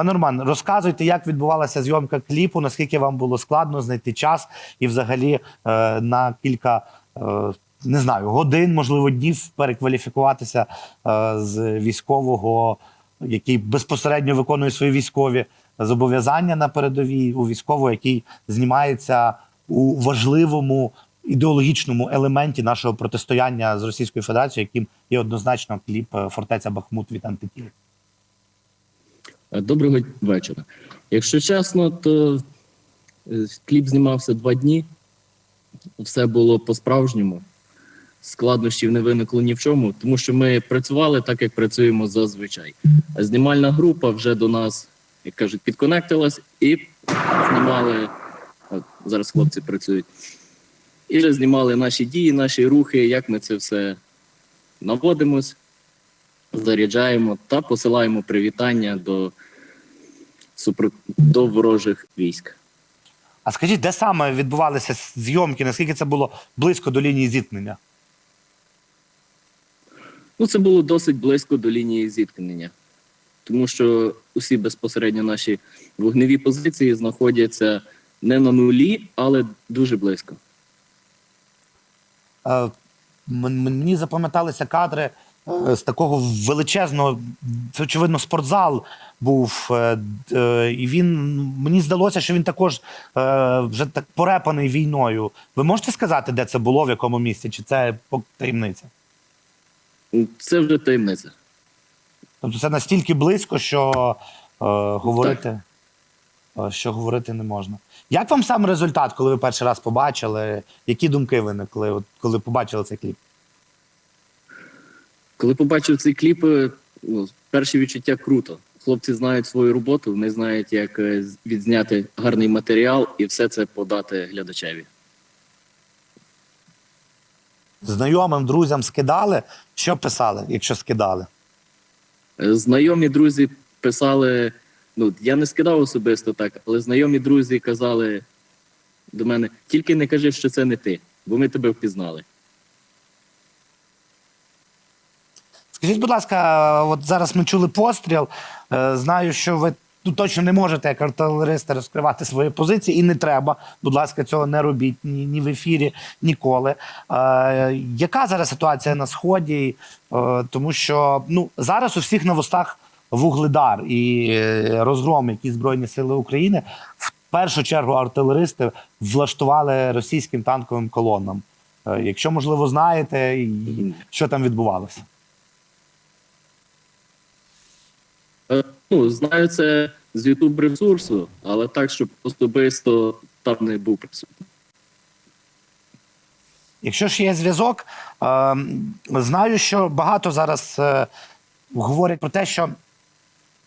Пане Роман, розказуйте, як відбувалася зйомка кліпу, наскільки вам було складно знайти час і взагалі е, на кілька. Е, не знаю, годин, можливо, днів перекваліфікуватися е, з військового, який безпосередньо виконує свої військові зобов'язання на передовій, у військового, який знімається у важливому ідеологічному елементі нашого протистояння з Російською Федерацією, яким є однозначно кліп е, Фортеця Бахмут від антитіл. Доброго вечора. Якщо чесно, то е, кліп знімався два дні. Все було по-справжньому. Складнощів не виникло ні в чому, тому що ми працювали так, як працюємо зазвичай. А знімальна група вже до нас, як кажуть, підконектилась і знімали. Зараз хлопці працюють. І вже знімали наші дії, наші рухи, як ми це все наводимось, заряджаємо та посилаємо привітання до, супро... до ворожих військ. А скажіть, де саме відбувалися зйомки? Наскільки це було близько до лінії зіткнення? Ну, це було досить близько до лінії зіткнення, тому що усі безпосередньо наші вогневі позиції знаходяться не на нулі, але дуже близько. Е, Мені запам'яталися кадри з такого величезного, це очевидно, спортзал був. е, е, І він мені здалося, що він також е, вже так порепаний війною. Ви можете сказати, де це було, в якому місці? Чи це таємниця? Це вже таємниця. Тобто це настільки близько, що е, говорити, е, що говорити не можна. Як вам сам результат, коли ви перший раз побачили? Які думки виникли, коли побачили цей кліп? Коли побачив цей кліп, е, ну, перші відчуття круто. Хлопці знають свою роботу, вони знають, як е, відзняти гарний матеріал і все це подати глядачеві. Знайомим, друзям скидали? Що писали, якщо скидали? Е, Знайомі друзі писали. Ну, я не скидав особисто так, але знайомі друзі казали до мене: тільки не кажи, що це не ти, бо ми тебе впізнали. Скажіть, будь ласка, от зараз ми чули постріл. Е, Знаю, що ви ну, точно не можете, як артилеристи, розкривати свої позиції, і не треба. Будь ласка, цього не робіть ні, ні в ефірі, ніколи. Е, яка зараз ситуація на сході? Е, тому що ну, зараз у всіх на вустах вугледар і е, розгром, які Збройні Сили України в першу чергу артилеристи влаштували російським танковим колонам. Е, якщо, можливо, знаєте, що там відбувалося. Е, Ну, знаю це з Ютуб ресурсу, але так, щоб особисто там не був присутній. Якщо ж є зв'язок, е, знаю, що багато зараз е, говорять про те, що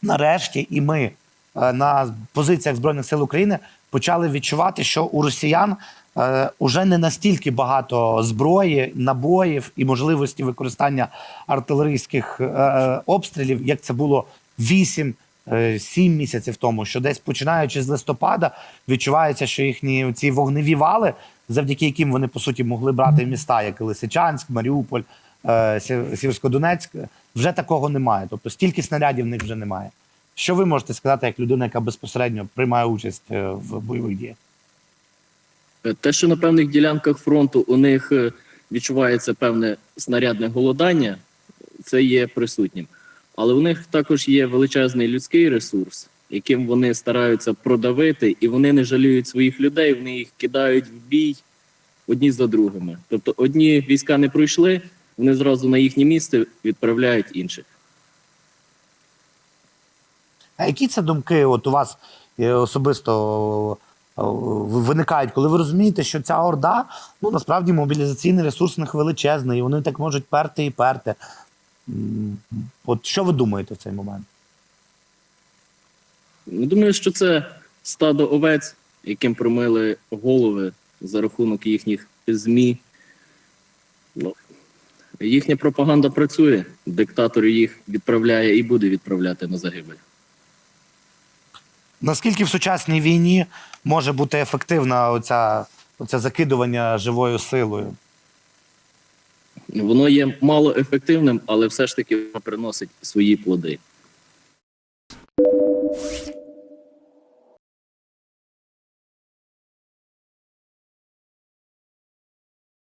нарешті і ми е, на позиціях Збройних сил України почали відчувати, що у росіян е, уже не настільки багато зброї, набоїв і можливості використання артилерійських е, е, обстрілів, як це було 8 е, Сім місяців тому, що десь починаючи з листопада, відчувається, що їхні ці вогневі вали, завдяки яким вони по суті могли брати міста, як Лисичанськ, Маріуполь, е, Сіверськодонецьк, вже такого немає. Тобто стільки снарядів в них вже немає. Що ви можете сказати як людина, яка безпосередньо приймає участь е, в бойових діях? Те, що на певних ділянках фронту у них відчувається певне снарядне голодання, це є присутнім. Але у них також є величезний людський ресурс, яким вони стараються продавити, і вони не жаліють своїх людей, вони їх кидають в бій одні за другими. Тобто одні війська не пройшли, вони зразу на їхнє місце відправляють інших. А які це думки от у вас е, особисто виникають, коли ви розумієте, що ця орда ну насправді мобілізаційний ресурс у них величезний, і вони так можуть перти і перти. От що ви думаєте в цей момент? Ну, Думаю, що це стадо овець, яким промили голови за рахунок їхніх ЗМІ. Ну, їхня пропаганда працює. Диктатор їх відправляє і буде відправляти на загибель. Наскільки в сучасній війні може бути ефективна оця, оце закидування живою силою? Воно є мало ефективним, але все ж таки приносить свої плоди.